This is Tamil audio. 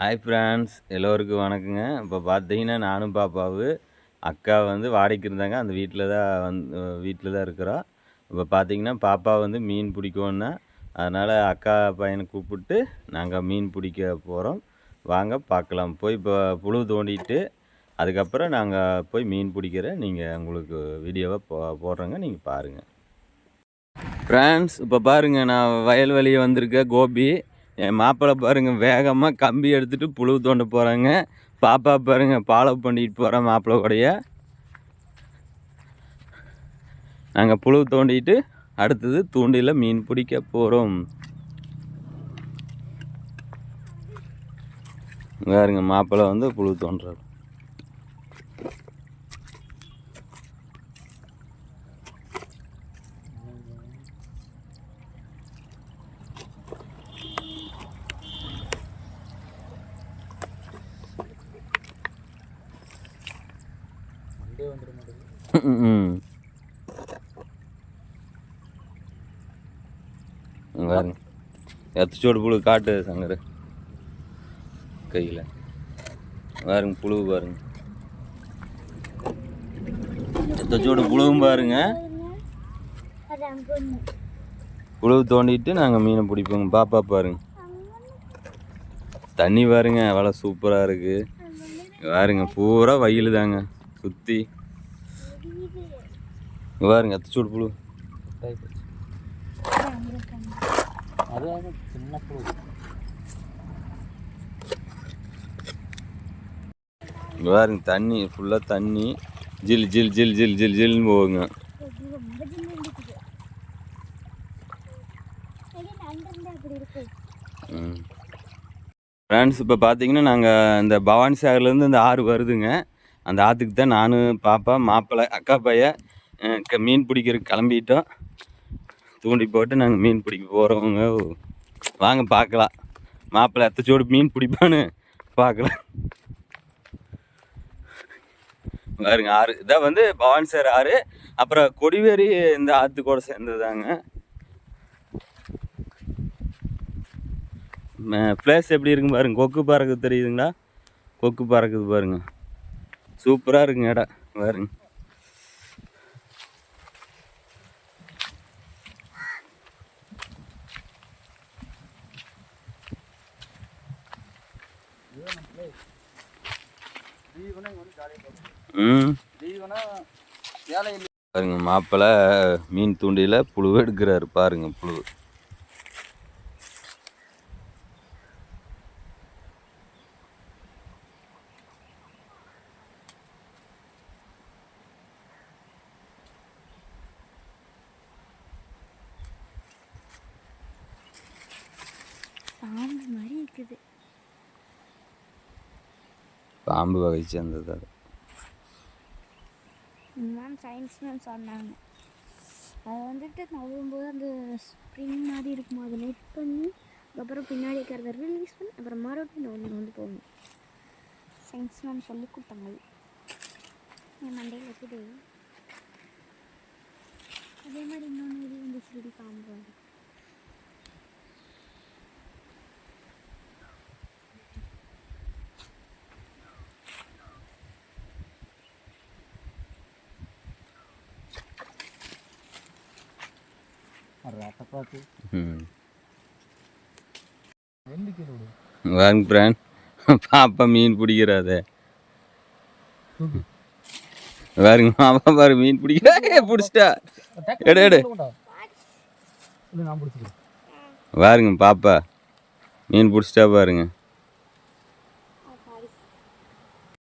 ஹாய் ஃப்ரெண்ட்ஸ் எல்லோருக்கும் வணக்கங்க. இப்போ பார்த்தீங்கன்னா நானும் பாப்பாவு அக்கா வந்து வாடகைக்கு இருந்தாங்க. அந்த வீட்டில் தான் வந்து வீட்டில் தான் இருக்கிறோம் இப்போ பார்த்தீங்கன்னா பாப்பா வந்து மீன் பிடிக்கும்னா அதனால் அக்கா பையனை கூப்பிட்டு நாங்கள் மீன் பிடிக்க போகிறோம் வாங்க பார்க்கலாம் போய் இப்போ புழு தோண்டிட்டு அதுக்கப்புறம் நாங்கள் போய் மீன் பிடிக்கிற நீங்கள் உங்களுக்கு வீடியோவை போ போடுறோங்க. நீங்கள் பாருங்கள் ஃப்ரெண்ட்ஸ் இப்போ பாருங்கள் நான் வயல்வெளியே வந்திருக்கேன் கோபி. என் மாப்பிள்ளை பாருங்கள் வேகமாக கம்பி எடுத்துகிட்டு புழு தோண்ட போகிறாங்க பாப்பா பாருங்கள் ஃபாலோ பண்ணிட்டு போகிறேன் மாப்பிள்ளை கூடைய. நாங்கள் புழு தோண்டிட்டு அடுத்தது தூண்டியில் மீன் பிடிக்க போகிறோம் பாருங்க மாப்பிள்ளை வந்து புழு தோன்றாரு. ம் பாருங்க. எத்தச்சோடு புழு காட்டு சங்கர். கையில். பாருங்க புழு பாருங்க. எத்தச்சோடு புழுவும் பாருங்க. புழு தோண்டிட்டு நாங்கள் மீனை பிடிப்போங்க. பாப்பா பாருங்க. தண்ணி பாருங்க. அவ்வளோ சூப்பராக இருக்குது பாருங்க பூரா வயல் தாங்க சுற்றி பாருங்க எத்தச்சோடு புழு. அது சின்ன புழு. பாருங்க தண்ணி ஃபுல்லாக தண்ணி. ஜில் ஜில் ஜில் ஜில் ஜில் ஜில்னு போகுங்க. ஃப்ரெண்ட்ஸ் இப்போ பார்த்தீங்கன்னா நாங்கள் இந்த பவானி சாகர்லேருந்து இந்த ஆறு வருதுங்க. அந்த ஆற்றுக்கு தான் நான் பாப்பா மாப்பிள்ளை அக்கா பையன் க- மீன் பிடிக்கிறதுக்கு கிளம்பிட்டோம். தூண்டி போட்டு நாங்கள் மீன் பிடிக்க போகிறவங்க வாங்க பார்க்கலாம் மாப்பிள்ளை எத்தச்சோடு மீன் பிடிப்பான்னு பார்க்கலாம் பாருங்க ஆறு இதான் வந்து பவானி சார் ஆறு அப்புறம் கொடிவேரி இந்த ஆற்று கூட சேர்ந்ததாங்க பிளேஸ் எப்படி இருக்குங்க பாருங்க. கொக்கு பறக்குது தெரியுதுங்களா? கொக்கு பறக்குது பாருங்க. சூப்பராக இருக்குங்க இடம் பாருங்க. ம். பாருங்க மாப்பிள்ளை மீன் தூண்டியில் புழுவை எடுக்கிறாரு. பாருங்க புழு பாம்பு மாதிரி இருக்குது. பாம்பு வகை சேர்ந்தது அது. மேம் சயின்ஸ் மேம் சொன்னாங்க. அது வந்துட்டு நவும்போது அந்த ஸ்ப்ரிங் மாதிரி இருக்கும்? அதை நெட் பண்ணி அதுக்கப்புறம் பின்னாடி இருக்கிறத ரிலீஸ் பண்ணி அப்புறம் மறுபடியும் நோண்டி வந்து போகணும் சயின்ஸ் மேம் சொல்லி கொடுத்தாங்க. என் மண்டையில் இருக்குது. அதே மாதிரி இன்னொன்று இது வந்து சிறுடி பாம்பு வந்து. வாங்க பிரான் பாப்பா மீன் பிடிக்கிறாத. பாருங்க மாப்பா பாரு மீன் பிடிக்கிறா. பிடிச்சிட்டா. எடு எடு. பாருங்க பாப்பா. மீன் பிடிச்சிட்டா பாருங்க.